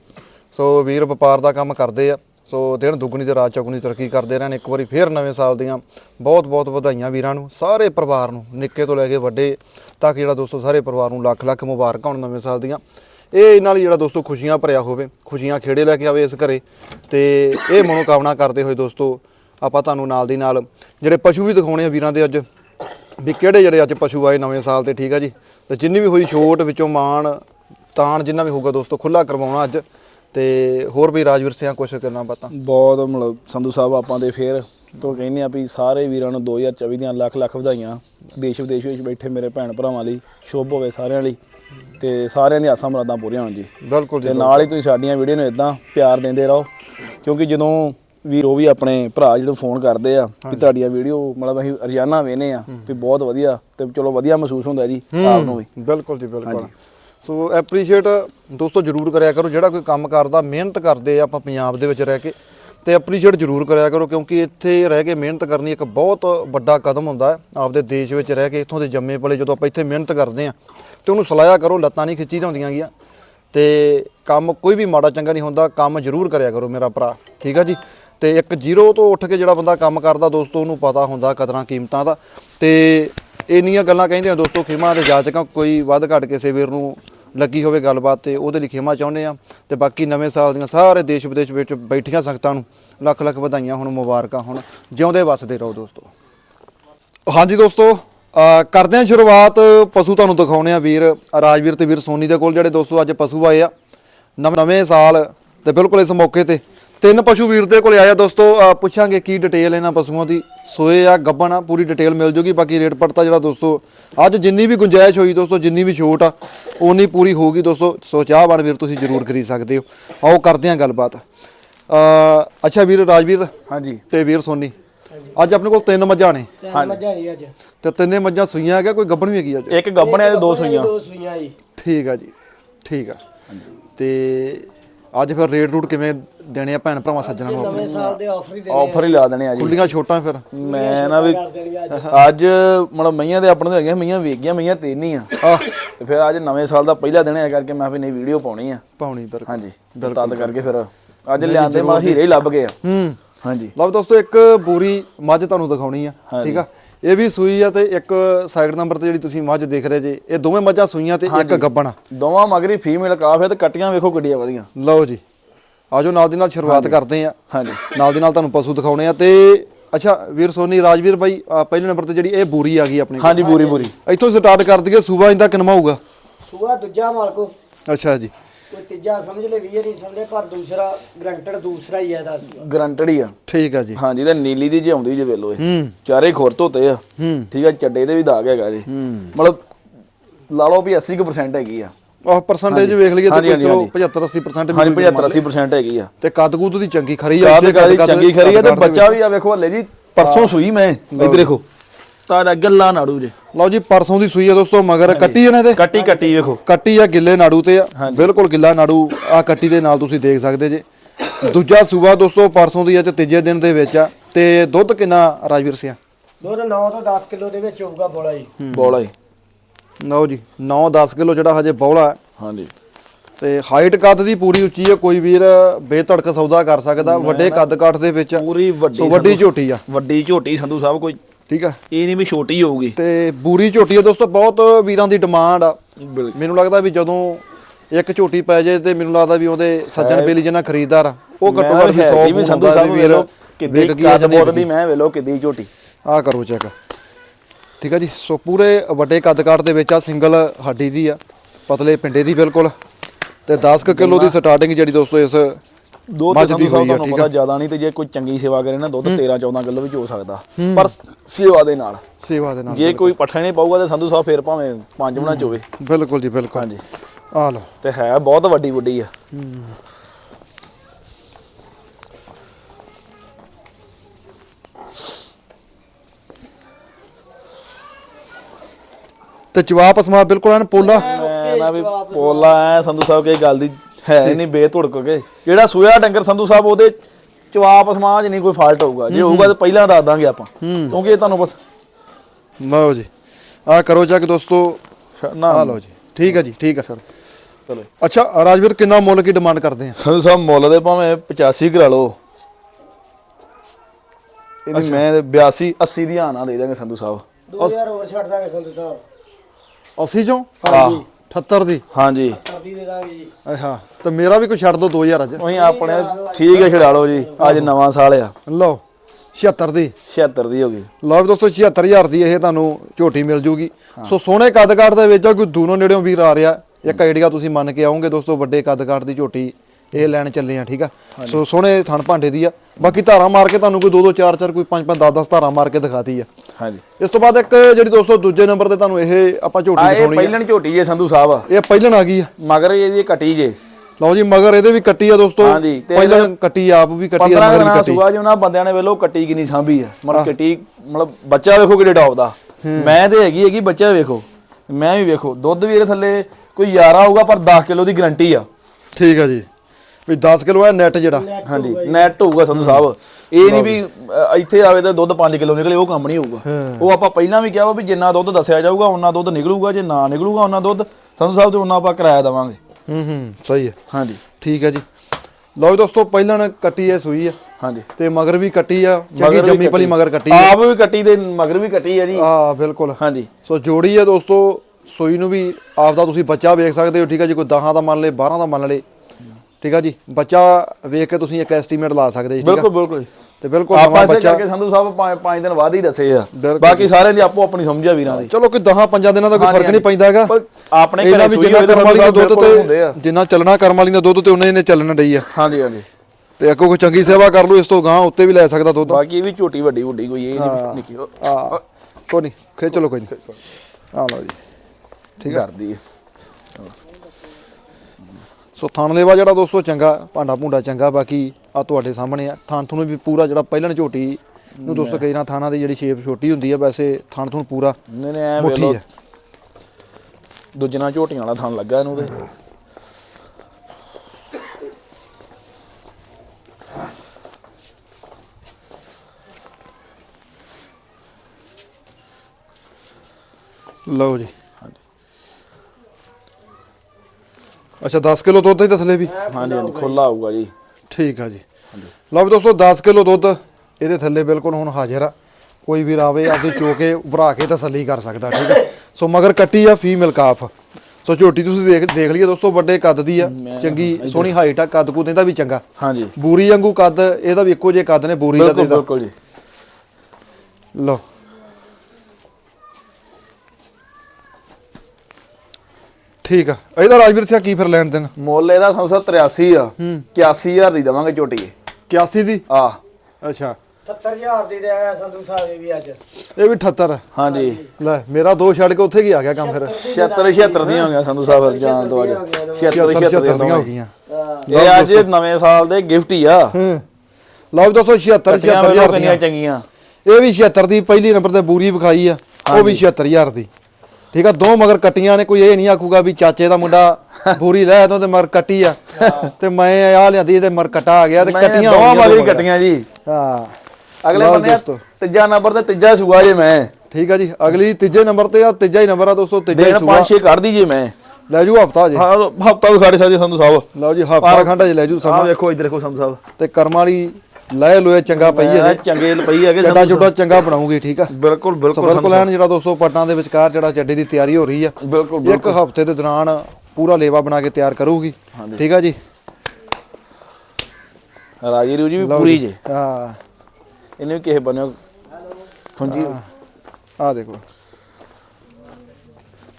ਸੋ ਵੀਰ ਵਪਾਰ ਦਾ ਕੰਮ ਕਰਦੇ ਆ। ਸੋ ਦਿਨ ਦੁੱਗਣੀ ਤੇ ਰਾਤ ਚੌਗਣੀ ਤਰੱਕੀ ਕਰਦੇ ਰਹਿਣ। ਇੱਕ ਵਾਰੀ ਫੇਰ ਨਵੇਂ ਸਾਲ ਦੀਆਂ ਬਹੁਤ ਬਹੁਤ ਵਧਾਈਆਂ ਵੀਰਾਂ ਨੂੰ, ਸਾਰੇ ਪਰਿਵਾਰ ਨੂੰ, ਨਿੱਕੇ ਤੋਂ ਲੈ ਕੇ ਵੱਡੇ ਤੱਕ ਜਿਹੜਾ ਦੋਸਤੋ ਸਾਰੇ ਪਰਿਵਾਰ ਨੂੰ ਲੱਖ ਲੱਖ ਮੁਬਾਰਕਾਂ ਹੋਣ ਨਵੇਂ ਸਾਲ ਦੀਆਂ। ਇਹ ਇਹਨਾਂ ਲਈ ਜਿਹੜਾ ਦੋਸਤੋ ਖੁਸ਼ੀਆਂ ਭਰਿਆ ਹੋਵੇ, ਖੁਸ਼ੀਆਂ ਖੇੜੇ ਲੈ ਕੇ ਆਵੇ ਇਸ ਘਰੇ। ਤੇ ਇਹ ਮਨੋਕਾਮਨਾ ਕਰਦੇ ਹੋਏ ਦੋਸਤੋ, ਆਪਾਂ ਤੁਹਾਨੂੰ ਨਾਲ ਦੀ ਨਾਲ ਜਿਹੜੇ ਪਸ਼ੂ ਵੀ ਦਿਖਾਉਣੇ ਆ ਵੀਰਾਂ ਦੇ ਅੱਜ, ਵੀ ਕਿਹੜੇ ਜਿਹੜੇ ਅੱਜ ਪਸ਼ੂ ਆਏ ਨਵੇਂ ਸਾਲ ਤੇ, ਠੀਕ ਆ ਜੀ? ਤੇ ਜਿੰਨੀ ਵੀ ਹੋਈ ਛੋਟ ਵਿੱਚੋਂ ਮਾਣ, ਤਾਣ ਜਿੰਨਾ ਵੀ ਹੋਊਗਾ ਦੋਸਤੋ ਖੁੱਲਾ ਕਰਵਾਉਣਾ ਅੱਜ। ਤੇ ਹੋਰ ਵੀ ਰਾਜਵੀਰ ਸਿੰਘ ਕੁਛ ਕਰਨਾ ਪਤਾ ਬਹੁਤ ਮਤਲਬ ਸੰਧੂ ਸਾਹਿਬ ਆਪਾਂ ਦੇ ਫੇਰ ਤੋਂ ਕਹਿੰਦੇ ਆ ਵੀ ਸਾਰੇ ਵੀਰਾਂ ਨੂੰ 2024 ਦੀਆਂ ਲੱਖ ਲੱਖ ਵਧਾਈਆਂ। ਦੇਸ਼ ਵਿਦੇਸ਼ ਵਿੱਚ ਬੈਠੇ ਮੇਰੇ ਭੈਣ ਭਰਾਵਾਂ ਲਈ, ਸ਼ੁਭ ਹੋਵੇ ਸਾਰਿਆਂ ਲਈ। ਤੇ ਸਾਰਿਆਂ ਦੀਆਂ ਆਸਾਂ ਮੁਰਾਦਾਂ ਪੂਰੀਆਂ ਹੋਣ ਜੀ। ਬਿਲਕੁਲ ਜੀ ਤੇ ਨਾਲ ਹੀ ਤੁਸੀਂ ਸਾਡੀਆਂ ਵੀਡੀਓ ਨੂੰ ਇਦਾਂ ਪਿਆਰ ਦਿੰਦੇ ਰਹੋ ਕਿਉਂਕਿ ਜਦੋਂ ਵੀਰ ਉਹ ਵੀ ਆਪਣੇ ਭਰਾ ਜਿਹੜੇ ਫੋਨ ਕਰਦੇ ਆ ਵੀ ਤੁਹਾਡੀਆਂ ਵੀਡੀਓ ਮਤਲਬ ਅਸੀਂ ਰੋਜ਼ਾਨਾ ਵੇਨੇ ਆ ਵੀ ਬਹੁਤ ਵਧੀਆ ਤੇ ਚਲੋ ਵਧੀਆ ਮਹਿਸੂਸ ਹੁੰਦਾ ਜੀ ਆਪ ਨੂੰ ਵੀ। ਬਿਲਕੁਲ ਜੀ ਬਿਲਕੁਲ। ਸੋ ਐਪਰੀਸ਼ੀਏਟ ਦੋਸਤੋ ਜਰੂਰ ਕਰਿਆ ਕਰੋ ਜਿਹੜਾ ਕੋਈ ਕੰਮ ਕਰਦਾ ਮਿਹਨਤ ਕਰਦੇ ਆ ਆਪਾਂ ਪੰਜਾਬ ਦੇ ਵਿੱਚ ਰਹਿ ਕੇ। ਤੇ ਐਪਰੀਸ਼ੀਏਟ ਜਰੂਰ ਕਰਿਆ ਕਰੋ, ਕਿਉਂਕਿ ਇੱਥੇ ਰਹਿ ਕੇ ਮਿਹਨਤ ਕਰਨੀ ਇੱਕ ਬਹੁਤ ਵੱਡਾ ਕਦਮ ਹੁੰਦਾ ਹੈ। ਆਪਦੇ ਦੇਸ਼ ਵਿੱਚ ਰਹਿ ਕੇ ਇੱਥੋਂ ਦੇ ਜੰਮੇ ਪਲੇ ਜਦੋਂ ਆਪਾਂ ਇੱਥੇ ਮਿਹਨਤ ਕਰਦੇ ਆ ਤੇ ਉਹਨੂੰ ਸਲਾਇਆ ਕਰੋ, ਲੱਤਾਂ ਨਹੀਂ ਖਿੱਚੀ ਹੁੰਦੀਆਂ ਗੀਆਂ। ਤੇ ਕੰਮ ਕੋਈ ਵੀ ਮਾੜਾ ਚੰਗਾ ਨਹੀਂ ਹੁੰਦਾ, ਕੰਮ ਜ਼ਰੂਰ ਕਰਿਆ ਕਰੋ ਮੇਰਾ ਭਰਾ, ਠੀਕ ਆ ਜੀ? ਤੇ ਇੱਕ ਜ਼ੀਰੋ ਤੋਂ ਉੱਠ ਕੇ ਜਿਹੜਾ ਬੰਦਾ ਕੰਮ ਕਰਦਾ ਦੋਸਤੋ, ਉਹਨੂੰ ਪਤਾ ਹੁੰਦਾ ਕਦਰਾਂ ਕੀਮਤਾਂ ਦਾ। ਤੇ ਇੰਨੀਆਂ ਗੱਲਾਂ ਕਹਿੰਦੇ ਆ ਦੋਸਤੋ, ਖਿਮਾ ਦੇ ਜਾਚਕਾਂ, ਕੋਈ ਵੱਧ ਘੱਟ ਕਿਸੇ ਵੀਰ ਨੂੰ ਲੱਗੀ ਹੋਵੇ ਗੱਲਬਾਤ ਤੇ ਉਹਦੇ ਲਈ ਖਿਮਾ ਚਾਹੁੰਦੇ ਆ ਤੇ ਬਾਕੀ ਨਵੇਂ ਸਾਲ ਦੀਆਂ ਸਾਰੇ ਦੇਸ਼ ਵਿਦੇਸ਼ ਵਿੱਚ ਬੈਠੀਆਂ ਸੰਗਤਾਂ ਨੂੰ ਲੱਖ ਲੱਖ ਵਧਾਈਆਂ ਹੁਣ ਮੁਬਾਰਕਾਂ ਹੁਣ ਜਿਉਂਦੇ ਵੱਸਦੇ ਰਹੋ ਦੋਸਤੋ। ਹਾਂਜੀ ਦੋਸਤੋ ਕਰਦੇ ਹਾਂ ਸ਼ੁਰੂਆਤ, ਪਸ਼ੂ ਤੁਹਾਨੂੰ ਦਿਖਾਉਣੇ ਆ ਵੀਰ, ਰਾਜਵੀਰ ਤੇ ਵੀਰ ਸੋਨੀ ਦੇ ਕੋਲ ਜਿਹੜੇ ਦੋਸਤੋ ਅੱਜ ਪਸ਼ੂ ਆਏ ਆ। ਨਵੇਂ ਨਵੇਂ ਸਾਲ ਤੇ ਬਿਲਕੁਲ ਇਸ ਮੌਕੇ ਤੇ ਤਿੰਨ ਪਸ਼ੂ ਵੀਰ ਦੇ ਕੋਲ ਆਇਆ ਦੋਸਤੋ ਪੁੱਛਾਂਗੇ ਕੀ ਡਿਟੇਲ ਇਹਨਾਂ ਪਸ਼ੂਆਂ ਦੀ। ਸੋਏ ਆ ਗੱਬਣ ਆ ਪੂਰੀ ਡਿਟੇਲ ਮਿਲ ਜੂਗੀ। ਬਾਕੀ ਰੇਟ ਪੜਤਾ ਜਿਹੜਾ ਦੋਸਤੋ ਅੱਜ ਜਿੰਨੀ ਵੀ ਗੁੰਜਾਇਸ਼ ਹੋਈ ਦੋਸਤੋ ਜਿੰਨੀ ਵੀ ਛੋਟ ਆ ਓਨੀ ਪੂਰੀ ਹੋਊਗੀ ਦੋਸਤੋ। ਸੋ ਚਾਹ ਬਣ ਵੀਰ ਤੁਸੀਂ ਜ਼ਰੂਰ ਖਰੀਦ ਸਕਦੇ ਹੋ। ਆਓ ਕਰਦੇ ਹਾਂ ਗੱਲਬਾਤ। ਅਹ ਅੱਛਾ ਵੀਰ ਰਾਜਵੀਰ ਹਾਂਜੀ। ਤੇ ਵੀਰ ਸੋਨੀ। ਅੱਜ ਆਪਣੇ ਕੋਲ ਤਿੰਨ ਮੱਝਾਂ ਨੇ। ਤਿੰਨ ਮੱਝਾਂ ਜੀ ਅੱਜ। ਤੇ ਤਿੰਨੇ ਮੱਝਾਂ ਸੂਈਆਂ ਹੈਗਾ ਕੋਈ ਗੱਬਣ ਵੀ ਹੈਗੀ ਅੱਜ? ਇੱਕ ਗੱਬਣਿਆ ਤੇ ਦੋ ਸੂਈਆਂ। ਦੋ ਸੂਈਆਂ ਜੀ। ਠੀਕ ਆ ਜੀ ਠੀਕ ਆ। ਤੇ ਅੱਜ ਫਿਰ ਰੇਟ ਰੂਟ ਕਿਵੇਂ ਦੇਣੇ ਆ ਭੈਣ ਭਰਾਵਾਂ ਸੱਜਣਾਂ ਨੂੰ ਨਵੇਂ ਸਾਲ ਦੇ ਆਫਰ ਹੀ ਦੇਣੇ ਆਫਰ ਹੀ ਲਾ ਦੇਣੇ ਆ ਜੀ। ਖੁੱਲੀਆਂ ਛੋਟਾਂ ਫਿਰ। ਮੈਂ ਨਾ ਵੀ ਕਰ ਅੱਜ। ਅੱਜ ਮਤਲਬ ਮਈਆਂ ਦੇ ਆਪਣੇ ਤੋਂ ਹੈਗੀਆਂ ਮਈਆਂ ਵੇਖ ਗਈਆਂ ਮਈਆਂ ਤਿੰਨ ਹੀ ਆ ਤੇ ਫਿਰ ਅੱਜ ਨਵੇਂ ਸਾਲ ਦਾ ਪਹਿਲਾ ਦਿਨ ਹੈ ਕਰਕੇ ਮੈਂ ਵੀ ਨਹੀਂ ਵੀਡੀਓ ਪਾਉਣੀ ਆ। ਪਾਉਣੀ ਫਿਰ ਹਾਂਜੀ। ਤਦ ਕਰਕੇ ਫਿਰ ਅੱਜ ਲਿਆਂਦੇ ਮਾ ਹੀਰੇ ਹੀ ਲੱਭ ਗਏ ਆ। ਹੂੰ। ਹਾਂਜੀ। ਲਓ ਦੋਸਤੋ ਇੱਕ ਬੂਰੀ ਮੱਝ ਤੁਹਾਨੂੰ ਦਿਖਾਉਣੀ ਆ ਠੀਕ ਆ? ਇਹ ਵੀ ਸੂਈ ਆ ਤੇ ਇੱਕ ਸਾਈਡ ਨੰਬਰ ਤੇ ਜਿਹੜੀ ਤੁਸੀਂ ਮੱਝ ਦੇਖ ਰਹੇ ਜੇ ਇਹ ਦੋਵੇਂ ਮੱਝਾਂ ਸੂਈਆਂ ਤੇ ਇੱਕ ਗੱਬਣ। ਆ ਦੋਵਾਂ ਮਗਰੀ ਫੀਮੇਲ ਕਾਫ ਹੈ ਤੇ ਕੱਟੀਆਂ ਵੇਖੋ ਗੱਡੀਆਂ ਵਧੀਆਂ। ਲਓ ਜੀ ਆਜੋ ਨਾਲ ਦੀ ਨਾਲ ਸ਼ੁਰੂਆਤ ਕਰਦੇ ਆ। ਹਾਂਜੀ। ਨਾਲ ਦੀ ਨਾਲ ਤੁਹਾਨੂੰ ਪਸ਼ੂ ਦਿਖਾਉਣੇ ਆ ਤੇ ਅੱਛਾ ਵੀਰ ਸੋਨੀ ਰਾਜਵੀਰ ਬਾਈ ਪਹਿਲੇ ਨੰਬਰ ਤੇ ਜਿਹੜੀ ਇਹ ਬੂਰੀ ਆ ਗਈ ਆਪਣੀ। ਹਾਂਜੀ ਬੂਰੀ ਬੂਰੀ। ਇੱਥੋਂ ਸਟਾਰਟ ਕਰ ਦਈਏ ਸੂਬਾ ਇੰਦਾ ਕਿਨਮਾ ਹੋਊਗਾ? ਸੂਆ ਦੂਜਾ ਮਾਲਕੋ। ਅੱਛਾ ਜੀ। ਕੋਈ ਤੀਜਾ ਸਮਝ ਲੈ ਵੀ ਨਹੀਂ ਸਮਝੇ ਪਰ ਦੂਸਰਾ ਗਰੰਟਡ ਦੂਸਰਾ ਹੀ ਹੈ ਦਾ ਸੂਆ ਗਰੰਟਡ ਹੀ ਆ। ਠੀਕ ਆ ਜੀ। ਹਾਂਜੀ ਤੇ ਨੀਲੀ ਦੀ ਜੇ ਆਉਂਦੀ ਜੇ ਵੇਲੋ ਇਹ। ਚਾਰੇ ਖੁਰ ਧੋਤੇ ਆ। ਠੀਕ ਆ ਚੱਡੇ ਦੇ ਵੀ ਦਾਗ ਹੈਗਾ ਜੀ ਮਤਲਬ ਲਾ ਲਓ ਵੀ 80% ਹੈਗੀ ਆ। ਆਹ ਪਰਸੈਂਟੇਜ ਵੇਖ ਲਈਏ ਤਾਂ ਚਲੋ ਹਾਂਜੀ, 75 80% ਹਾਂਜੀ 75 80% ਹੈਗੀ ਆ। ਤੇ ਕੱਦ ਕੁੱਦ ਦੀ ਚੰਗੀ ਖਰੀ ਆ ਕਾਦ ਇੱਥੇ ਕਾਦੀ ਕੱਦ- ਚੰਗੀ ਖਰੀ ਆ ਤੇ ਬੱਚਾ ਵੀ ਆ ਵੇਖੋ ਹਲੇ ਜੀ। ਪਰਸੋਂ ਸੂਈ ਮੈਂ ਇੱਧਰ ਦੇਖੋ। ਤਾਂ ਗੱਲਾਂ ਨਾੜੂ ਜੇ। ਲਓ ਜੀ ਪਰਸੋਂ ਦੀ ਸੂਈ ਆ ਦੋਸਤੋ ਮਗਰ ਕੱਟੀ ਇਹਨਾਂ ਦੇ ਕੱਟੀ ਕੱਟੀ ਵੇਖੋ। ਕੱਟੀ ਆ ਗਿੱਲੇ ਨਾੜੂ ਤੇ ਆ। ਬਿਲਕੁਲ ਗਿੱਲਾ ਨਾੜੂ ਆ ਕੱਟੀ ਦੇ ਨਾਲ ਤੁਸੀਂ ਦੇਖ ਸਕਦੇ ਜੇ। ਦੂਜਾ ਸੂਬਾ ਦੋਸਤੋ ਪਰਸੋਂ ਦੀ ਤੇ ਤੀਜੇ ਦਿਨ ਦੇ ਵਿੱਚ ਆ। ਤੇ ਦੁੱਧ ਕਿੰਨਾ ਰਾਜਵੀਰ ਸਿਆ? ਦੁੱਧ 9 ਤੋਂ 10 ਕਿਲੋ ਦੇ ਵਿੱਚ ਹੋਊਗਾ ਬੋਲਾ ਜੀ। ਬੋਲਾ ਹੀ ਲਓ ਜੀ 9-10 ਕਿਲੋ ਜਿਹੜਾ ਹਜੇ ਬੌਲਾ ਹੈ। ਹਾਂਜੀ। ਤੇ ਹਾਈਟ ਕੱਦ ਦੀ ਪੂਰੀ ਉੱਚੀ ਹੈ ਕੋਈ ਵੀਰ ਬੇਧੜਕ ਸੌਦਾ ਕਰ ਸਕਦਾ ਵੱਡੇ ਕੱਦ ਕਾਠ ਦੇ ਵਿੱਚ ਪੂਰੀ ਵੱਡੀ ਸੋ ਵੱਡੀ ਝੋਟੀ ਆ। ਵੱਡੀ ਝੋਟੀ ਸੰਧੂ ਸਾਹਿਬ ਕੋਈ ਠੀਕ ਆ? ਇਹ ਨਹੀਂ ਵੀ ਛੋਟੀ ਹੋਊਗੀ। ਤੇ ਬੂਰੀ ਝੋਟੀ ਆ ਦੋਸਤੋ ਬਹੁਤ ਵੀਰਾਂ ਦੀ ਡਿਮਾਂਡ ਆ। ਮੈਨੂੰ ਲੱਗਦਾ ਵੀ ਜਦੋਂ ਇੱਕ ਝੋਟੀ ਪੈ ਜਾਏ ਤੇ ਮੈਨੂੰ ਲੱਗਦਾ ਵੀ ਉਹਦੇ ਸੱਜਣ ਬੇਲੀ ਜਿਹਨਾਂ ਖਰੀਦਦਾਰ ਆ। ਉਹ ਘੱਟੋ ਘੱਟ ਵੀ 100 ਵੀ ਸੰਧੂ ਸਾਹਿਬ ਵੀਰ ਆ ਕੱਦ ਜਾਂ ਬੋਤ ਦੀ ਮੈਂ ਵੇਲੋ ਕਿੱਦੀ ਝੋਟੀ। ਆ ਕਰੋ ਚੈੱਕ ਠੀਕ ਆ ਜੀ ਸੋ ਪੂਰੇ ਵੱਡੇ ਕੱਦ ਕਾਠ ਦੇ ਵਿੱਚ ਆ ਸਿੰਗਲ ਹੱਡੀ ਦੀ ਆ ਪਤਲੇ ਪਿੰਡੇ ਦੀ ਬਿਲਕੁਲ। ਤੇ 10 ਕਿਲੋ ਦੀ ਸਟਾਰਟਿੰਗ ਜਿਹੜੀ ਦੋਸਤੋ ਇਸ ਦੋ ਤੇ ਹੋਈ ਆ, ਤੁਹਾਨੂੰ ਪਤਾ ਜ਼ਿਆਦਾ ਨਹੀਂ ਤੇ ਜੇ ਕੋਈ ਚੰਗੀ ਸੇਵਾ ਕਰੇ ਨਾ ਦੁੱਧ 13 14 ਕਿਲੋ ਵਿੱਚ ਹੋ ਸਕਦਾ। ਪਰ ਸੇਵਾ ਦੇ ਨਾਲ। ਸੇਵਾ ਦੇ ਨਾਲ ਜੇ ਕੋਈ ਪੱਠਾ ਨਹੀਂ ਪਾਊਗਾ ਤੇ ਸੰਧੂ ਸਾਹਿਬ ਫੇਰ ਭਾਵੇਂ ਪੰਜ ਬਣਾ ਚੋਵੇ ਬਿਲਕੁਲ ਜੀ ਬਿਲਕੁਲ। ਹਾਂਜੀ। ਆ ਲਓ। ਤੇ ਹੈ ਬਹੁਤ ਵੱਡੀ ਵੱਡੀ ਆ। ਤੇ ਜਵਾਬ ਅਸਮਾ ਬਿਲਕੁਲ ਐਨ ਪੋਲਾ। ਮੈਂ ਨਾ ਵੀ ਪੋਲਾ ਐ ਸੰਧੂ ਸਾਹਿਬ ਕੇ ਗੱਲ ਦੀ ਹੈ ਨਹੀਂ ਬੇਧੁੜਕ ਕੇ। ਜਿਹੜਾ ਸੂਆ ਡੰਗਰ ਸੰਧੂ ਸਾਹਿਬ ਉਹਦੇ ਚਵਾਪ ਸਮਾਜ ਨਹੀਂ ਕੋਈ ਫਾਲਟ ਹੋਊਗਾ। ਜੇ ਹੋਊਗਾ ਤਾਂ ਪਹਿਲਾਂ ਦੱਸ ਦਾਂਗੇ ਆਪਾਂ। ਕਿਉਂਕਿ ਇਹ ਤੁਹਾਨੂੰ ਬਸ ਲਓ ਜੀ। ਆ ਕਰੋ ਚੱਕ ਦੋਸਤੋ। ਨਾ। ਆ ਲਓ ਜੀ। ਠੀਕ ਹੈ ਜੀ ਠੀਕ ਹੈ। ਸਰ। ਚਲੋ। ਅੱਛਾ ਰਾਜਵੀਰ ਕਿੰਨਾ ਮੁੱਲ ਕੀ ਡਿਮਾਂਡ ਕਰਦੇ ਆ? ਸੰਧੂ ਸਾਹਿਬ ਮੁੱਲ ਦੇ ਭਾਵੇਂ 85 ਕਰਾ ਲਓ। ਇਹਦੀ ਮੈਂ 82 80 ਦੀ ਆਣਾ ਦੇ ਦਾਂਗੇ ਸੰਧੂ ਸਾਹਿਬ। 2000 ਹੋਰ ਛੱਡ ਦਾਂਗੇ ਸੰਧੂ ਸਾਹਿਬ। 80 ਚੋਂ? ਹਾਂਜੀ। 78 ਦੀ? ਹਾਂਜੀ। ਕਾਫੀ ਦੇ ਦਾਂਗੇ ਜੀ ਅੱਛਾ ਤੇ ਮੇਰਾ ਵੀ ਕੋਈ ਛੱਡ ਦੋ 2000 ਅੱਜ। ਉਹੀ ਆਪਣੇ ਠੀਕ ਹੈ ਛਡਾ ਲਓ ਜੀ। ਅੱਜ ਨਵਾਂ ਸਾਲ ਆ। ਲਓ 76 ਦੀ। 76 ਦੀ ਹੋ ਗਈ। ਲਓ ਵੀ ਦੋਸਤੋ 76000 ਦੀ ਇਹ ਤੁਹਾਨੂੰ ਝੋਟੀ ਮਿਲ ਜੂਗੀ। ਸੋ ਸੋਹਣੇ ਕੱਦ-ਕਾਠ ਦੇ ਵਿੱਚ ਕੋਈ ਦੂਰੋਂ ਨੇੜਿਓਂ ਵੀਰ ਆ ਰਿਹਾ। ਇੱਕ ਆਈਡੀਆ ਤੁਸੀਂ ਮੰਨ ਕੇ ਆਓਗੇ ਦੋਸਤੋ ਵੱਡੇ ਕੱਦ-ਕਾਠ ਦੀ ਝੋਟੀ ਇਹ ਲੈਣ ਚੱਲੇ ਆ ਠੀਕ ਆ? ਸੋ ਸੋਹਣੇ ਥਣ ਭਾਂਡੇ ਦੀ ਆ। ਬਾਕੀ ਧਾਰਾ ਮਾਰ ਕੇ ਤੁਹਾਨੂੰ ਕੋਈ 2 2 4 4 ਕੋਈ 5 5 10 10 ਧਾਰਾ ਮਾਰ ਕੇ ਦਿਖਾਤੀ ਆ। ਹਾਂਜੀ। ਇਸ ਤੋਂ ਬਾਅਦ ਇੱਕ ਜਿਹੜੀ ਦੋਸਤੋ ਦੂਜੇ ਨੰਬਰ ਤੇ ਤੁਹਾਨੂੰ ਇਹ ਆਪਾਂ ਝੋਟੀ ਇਹ ਦਿਖਾਉਣੀ ਆ। ਪਹਿਲਣ ਝੋਟੀ ਜੇ ਸੰਧੂ ਸਾਹਿਬ ਇਹ ਪਹਿਲਣ ਆ ਗਈ ਆ। ਮਗਰ ਇਹਦੀ ਕੱਟੀ ਜੇ। ਲਓ ਜੀ ਮਗਰ ਇਹਦੇ ਵੀ ਕੱਟੀ ਆ ਦੋਸਤੋ। ਪਹਿਲਣ ਕੱਟੀ ਆਪ ਵੀ ਕੱਟੀ ਆ 15 ਮਗਰ ਵੀ ਕੱਟੀ ਸੁਆ ਜੀ ਉਹਨਾਂ ਬੰਦਿਆਂ ਨੇ ਵੇਲੋ ਕੱਟੀ ਕਿੰਨੀ ਸਾਂਭੀ ਆ। ਮਤਲਬ ਕੱਟੀ ਮਤਲਬ ਬੱਚਾ ਵੇਖੋ ਕਿਹੜੇ ਟੌਪ ਦਾ। ਮੈਂ ਤੇ ਹੈਗੀ ਹੈਗੀ ਬੱਚਾ ਵੇਖੋ। ਮੈਂ ਵੀ ਵੇਖੋ। ਦੁੱਧ ਵੀ ਇਹਦੇ ਥੱਲੇ ਕੋਈ 11 ਹੋਊਗਾ ਪਰ 10 ਕਿਲੋ ਦੀ ਗਰੰਟੀ ਆ। ਠੀਕ ਆ ਜੀ। ਵੀ 10 ਕਿਲੋ ਹੈ ਨੈਟ ਜਿਹੜਾ। ਹਾਂਜੀ ਨੈਟ ਹੋਊਗਾ ਸੰਧੂ ਸਾਹਿਬ। ਇਹ ਨਹੀਂ ਵੀ ਅ, ਇੱਥੇ ਆਵੇ ਤਾਂ ਦੁੱਧ 5 ਕਿਲੋ ਨਿਕਲੇ ਉਹ ਕੰਮ ਨਹੀਂ ਹੋਊਗਾ। ਉਹ ਆਪਾਂ ਪਹਿਲਾਂ ਵੀ ਕਿਹਾ ਵਾ ਵੀ ਜਿੰਨਾ ਦੁੱਧ ਦੱਸਿਆ ਜਾਊਗਾ ਉਹਨਾਂ ਦੁੱਧ ਨਿਕਲੂਗਾ ਜੇ ਨਾ ਨਿਕਲੂਗਾ ਉਹਨਾਂ ਦੁੱਧ ਸੰਧੂ ਸਾਹਿਬ ਤੇ ਉਹਨਾਂ ਆਪਾਂ ਕਿਰਾਇਆ ਦੇਵਾਂਗੇ। ਹੂੰ ਹੂੰ ਸਹੀ ਹੈ। ਹਾਂਜੀ। ਠੀਕ ਹੈ ਜੀ। ਲਓ ਜੀ ਦੋਸਤੋ ਪਹਿਲਣ ਕੱਟੀ ਐ ਸੂਈ ਆ। ਹਾਂਜੀ। ਤੇ ਮਗਰ ਵੀ ਕੱਟੀ ਆ ਚੰਗੀ ਵੀ ਜੰਮੀ ਪਲੀ। ਮਗਰ ਕੱਟੀ ਆ। ਆਪ ਵੀ ਕੱਟੀ ਤੇ ਮਗਰ ਵੀ ਕੱਟੀ ਆ ਜੀ। ਆ ਬਿਲਕੁਲ। ਹਾਂਜੀ। ਸੋ ਜੋੜੀ ਆ ਦੋਸਤੋ ਸੂਈ ਨੂੰ ਵੀ ਆਪਦਾ ਤੁਸੀਂ ਬੱਚਾ ਵੇਖ ਸਕਦੇ ਹੋ ਠੀਕ ਹੈ ਜੀ ਕੋਈ 10 ਦਾ ਮੰਨ ਲੇ 12 ਦਾ ਮੰਨ ਲੇ ਠੀਕ ਆ ਜੀ? ਬੱਚਾ ਵੇਖ ਕੇ ਤੁਸੀਂ ਇੱਕ ਐਸਟੀਮੇਟ ਲਾ ਸਕਦੇ ਜੀ ਠੀਕ ਬਿਲਕੁਲ ਆ ਬਿਲਕੁਲ ਤੇ ਬਿਲਕੁਲ ਆਪਾਂ ਨਵਾਂ ਬੱਚਾ ਕਰਕੇ ਸੰਧੂ ਸਾਹਿਬ ਪੰਜ ਪੰਜ ਦਿਨ ਬਾਅਦ ਹੀ ਦੱਸੇ ਆ। ਬਾਕੀ ਸਾਰਿਆਂ ਦੀ ਆਪੋ ਆਪਣੀ ਸਮਝ ਆ ਵੀਰਾਂ ਦੀ। ਚਲੋ ਕੋਈ 10 5 ਦਿਨਾਂ ਦਾ ਕੋਈ ਫ਼ਰਕ ਨਹੀਂ ਪੈਂਦਾ ਹੈਗਾ। ਪਰ ਆਪਣੇ ਘਰੇ ਸੂਈ ਤਾਂ ਕਰਮ ਵਾਲੀ ਦਾ ਦੁੱਧ। ਤੇ ਜਿੰਨਾ ਚੱਲਣਾ ਕਰਮ ਵਾਲੀ ਦਾ ਦੁੱਧ ਤੇ ਉਹਨਾਂ ਨੇ ਚੱਲਣ ਡਈ ਆ। ਹਾਂਜੀ ਹਾਂਜੀ। ਤੇ ਅੱਗੋਂ ਕੋਈ ਚੰਗੀ ਸੇਵਾ ਕਰ ਲਓ ਇਸ ਤੋਂ ਗਾਂ ਉੱਤੇ ਵੀ ਲੈ ਸਕਦਾ ਦੁੱਧ। ਬਾਕੀ ਇਹ ਵੀ ਝੋਟੀ ਵੱਡੀ ਵੱਡੀ ਕੋਈ ਇਹ ਨਹੀਂ ਨਿੱਕੀ ਆ ਕੋਈ ਨਹੀਂ ਖਿੱਚ ਲਓ ਕੋਈ ਨਹੀਂ। ਆ ਲਓ। ਜੀ। ਠੀਕ ਕਰਦੀ ਹੈ ਸੋ ਥਣ ਲੇਵਾ ਜਿਹੜਾ ਦੋਸਤੋ ਚੰਗਾ ਭਾਂਡਾ ਭੁੰਡਾ ਚੰਗਾ ਬਾਕੀ ਆ ਤੁਹਾਡੇ ਸਾਹਮਣੇ ਆ। ਥਣ ਥਣ ਵੀ ਪੂਰਾ ਜਿਹੜਾ ਪਹਿਲਣ ਝੋਟੀ ਨੂੰ ਦੋਸਤੋ ਕਈ ਨਾ ਥਾਣਾ ਦੀ ਜਿਹੜੀ ਸ਼ੇਪ ਛੋਟੀ ਹੁੰਦੀ ਆ ਵੈਸੇ ਥਣ ਥਣ ਪੂਰਾ ਨਹੀਂ ਨਹੀਂ ਐ ਆ। ਦੂਜਣਾ ਝੋਟੀਆਂ ਵਾਲਾ ਥਣ ਲੱਗਾ ਇਹਨੂੰ ਤੇ। ਲਓ ਜੀ। ਅੱਛਾ 10 ਕਿਲੋ ਦੁੱਧ ਹੀ ਥੱਲੇ ਵੀ? ਹਾਂਜੀ ਹਾਂਜੀ ਖੁੱਲਾ ਆਊਗਾ ਜੀ। ਠੀਕ ਆ ਜੀ। ਲਓ ਵੀ ਦੋਸਤੋ 10 ਕਿਲੋ ਦੁੱਧ ਇਹਦੇ ਥੱਲੇ ਬਿਲਕੁਲ ਹੁਣ ਹਾਜ਼ਰ ਆ। ਕੋਈ ਵੀ ਰਾਵੇ ਆਪਦੀ ਚੋ ਕੇ ਭਰਾ ਕੇ ਤਸੱਲੀ ਕਰ ਸਕਦਾ ਠੀਕ ਹੈ ਸੋ ਮਗਰ ਕੱਟੀ ਆ ਫੀਮੇਲ ਕਾਫ। ਸੋ ਝੋਟੀ ਤੁਸੀਂ ਦੇਖ ਦੇਖ ਲਈਏ ਦੋਸਤੋ ਵੱਡੇ ਕੱਦ ਦੀ ਆ ਚੰਗੀ ਸੋਹਣੀ ਹਾਈਟ ਆ ਕੱਦ ਕੁਦ ਇਹਦਾ ਵੀ ਚੰਗਾ। ਹਾਂਜੀ। ਬੂਰੀ ਵਾਂਗੂ ਕੱਦ ਇਹਦਾ ਵੀ ਇੱਕੋ ਜਿਹੇ ਕੱਦ ਨੇ ਬੂਰੀ ਦਾ ਤੇ ਬਿਲਕੁਲ ਜੀ। ਲਓ। ਠੀਕ ਆ। ਇਹਦਾ ਰਾਜਵੀਰ ਸਿੰਘ ਕੀ ਫਿਰ ਲੈਣ ਦੇਣ? ਮੁੱਲ ਇਹਦਾ 783 ਆ। 81000 ਦੀ ਦਵਾਂਗੇ ਝੋਟੀ 81 ਦੀ? ਆ। ਅੱਛਾ। 70000 ਦੀ ਦੇ ਆਇਆ ਸੰਧੂ ਸਾਹਿਬ ਇਹ ਵੀ ਅੱਜ। ਇਹ ਵੀ 78 ਆ। ਹਾਂਜੀ। ਲੈ ਮੇਰਾ ਦੋ ਛੱਡ ਕੇ ਉੱਥੇ ਕੀ ਆ ਗਿਆ ਕੰਮ ਫਿਰ? 76 76 ਦੀਆਂ ਹੋ ਗਈਆਂ ਸੰਧੂ ਸਾਹਿਬ ਜਾਨ ਤੋਂ ਅੱਜ। 76 76 76 ਦੀਆਂ ਹੋ ਗਈਆਂ। ਇਹ ਅੱਜ ਨਵੇਂ ਸਾਲ ਦੇ ਗਿਫਟ ਹੀ ਆ। ਹੂੰ। ਲਓ ਵੀ ਦੋਸਤੋ 76 ਕੱਟੀਆਂ 76000 ਵੇਖੋ ਦੀਆਂ। ਕਿੰਨੀਆਂ ਚੰਗੀਆਂ। ਇਹ ਵੀ 76 ਦੀ ਪਹਿਲੀ ਨੰਬਰ ਤੇ ਬੂਰੀ ਵਿਖਾਈ ਆ। ਉਹ ਵੀ 76000 ਦੀ। ਠੀਕ ਆ ਦੋ ਮਗਰ ਕੱਟੀਆਂ ਨੇ ਕੋਈ ਇਹ ਨਹੀਂ ਆਖੂਗਾ ਵੀ ਚਾਚੇ ਦਾ ਮੁੰਡਾ ਬੂਰੀ ਲੈ ਤੋਂ ਤੇ ਮਰ ਕੱਟੀ ਆ। ਤੇ ਮੈਂ ਆ ਲਿਆਂਦੀ ਤੇ ਮਰ ਕਟਾ ਆ ਗਿਆ ਤੇ ਕੱਟੀਆਂ ਵਾਲੀ ਦੋ ਮਗਰ। ਕੱਟੀਆਂ ਜੀ। ਹਾਂ। ਅਗਲੇ ਦੋਸਤੋ। ਤੀਜਾ ਨੰਬਰ ਤੇ ਤੀਜਾ ਸੂਆ ਜੇ ਮੈਂ। ਠੀਕ ਆ ਜੀ ਅਗਲੀ ਤੀਜੇ ਨੰਬਰ ਤੇ ਆ ਤੀਜਾ ਹੀ ਨੰਬਰ ਆ ਦੋਸਤੋ ਤੀਜਾ ਹੀ ਸੂਆ। ਪੰਜ ਛੇ ਕੱਢਦੀ ਜੇ ਮੈਂ। ਲੈ ਜੂ ਹਫਤਾ ਜੀ। ਹਾਂ ਹਫਤਾ ਵੀ ਖਾੜੇ ਸਕਦੇ ਸੰਧੂ ਸਾਹਿਬ। ਲਓ ਜੀ ਹਫਤਾ ਖੰਡਾ ਚ ਲੈ ਜੂ ਸਮਾਂ। ਵੇਖੋ ਇੱਧਰ ਦੇਖੋ ਸੰਧੂ ਸਾਹਿਬ। ਤੇ ਕਰਮ ਵਾਲੀ ਲੈ ਲੋਏ ਚੰਗਾ ਪਈ ਹੈ ਚੰਗੇ ਪਈ ਹੈਗੇ ਚੱਡਾ ਚੁੱਡਾ ਚੰਗਾ ਬਣਾਉਂਗੀ ਠੀਕ ਆ। ਬਿਲਕੁਲ ਬਿਲਕੁਲ ਬਿਲਕੁਲ ਐਨ ਜਿਹੜਾ ਦੋਸਤੋ ਪਟਨਾ ਦੇ ਵਿਚਕਾਰ ਜਿਹੜਾ ਚੱਡੇ ਦੀ ਤਿਆਰੀ ਹੋ ਰਹੀ ਆ ਬਿਲਕੁਲ ਇੱਕ ਹਫ਼ਤੇ ਦੇ ਦੌਰਾਨ ਪੂਰਾ ਲੇਵਾ ਬਣਾ ਕੇ ਤਿਆਰ ਕਰੂਗੀ ਠੀਕ ਆ ਜੀ? ਰਾਜੀ ਰੂ ਜੀ ਵੀ ਪੂਰੀ ਜੇ। ਹਾਂ। ਇਹਨੇ ਵੀ ਕਿਸੇ ਬੰਨਿਓ ਹਾਂਜੀ ਆ ਦੇਖੋ।